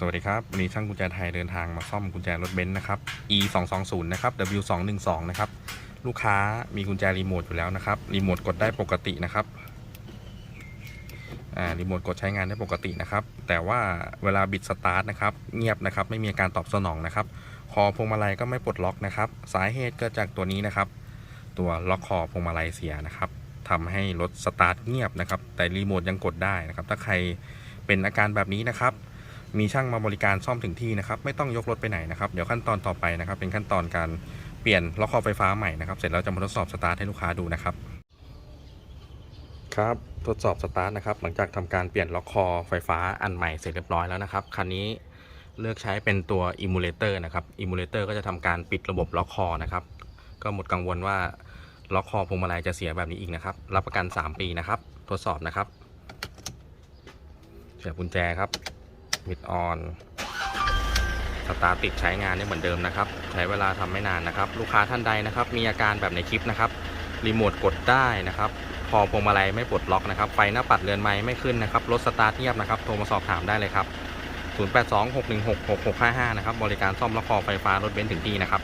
สวัสดีครับวันนี้ช่างกุญแจไทยเดินทางมาซ่อมกุญแจรถเบนซ์นะครับ e 2 2 0นะครับ w 2 1 2นะครับ ลูกค้ามีกุญแจรีโมทอยู่แล้วนะครับ รีโมทกดได้ปกตินะครับ อ่า รีโมทกดใช้งานได้ปกตินะครับ แต่ว่าเวลาบิดสตาร์ทนะครับ เงียบนะครับ ไม่มีการตอบสนองนะครับ คอพวงมาลัยก็ไม่ปลดล็อกนะครับ สาเหตุเกิดจากตัวนี้นะครับ ตัวล็อกคอพวงมาลัยเสียนะครับทำให้รถสตาร์ทเงียบนะครับ แต่รีโมทยังกดได้นะครับ ถ้าใครเป็นอาการแบบนี้นะครับ มีช่างมาบริการซ่อมถึงที่นะครับ ไม่ต้องยกรถไปไหนนะครับเดี๋ยวขั้นตอนต่อไปนะครับ เป็นขั้นตอนการเปลี่ยนล็อกคอไฟฟ้าใหม่นะครับ เสร็จแล้วจะมาทดสอบสตาร์ทให้ลูกค้าดูนะครับ ครับทดสอบสตาร์ทนะครับ หลังจากทำการเปลี่ยนล็อกคอไฟฟ้าอันใหม่เสร็จเรียบร้อยแล้วนะครับคันนี้เลือกใช้เป็นตัวอิมูเลเตอร์นะครับอิมูเลเตอร์ก็จะทำการปิดระบบล็อกคอนะครับ ก็หมดกังวลว่าล็อกคอพวงมาลัยจะเสียแบบนี้อีกนะครับ รับประกัน 3 ปีนะครับ ทดสอบนะครับเสียบกุญแจครับ มิดออนสตาร์ติดใช้งานได้เหมือนเดิมนะครับ ใช้เวลาทำไม่นานนะครับ ลูกค้าท่านใดนะครับ มีอาการแบบในคลิปนะครับรีโมทกดได้นะครับพอพวงมาลัยไม่ปลดล็อกนะครับ ไฟหน้าปัดเรือนไม้ไม่ขึ้นนะครับรถสตาร์ทเงียบนะครับ โทรมาสอบถามได้เลยครับ 0826166655 นะครับ บริการซ่อมล็อกคอไฟฟ้ารถเบนซ์ถึงที่นะครับ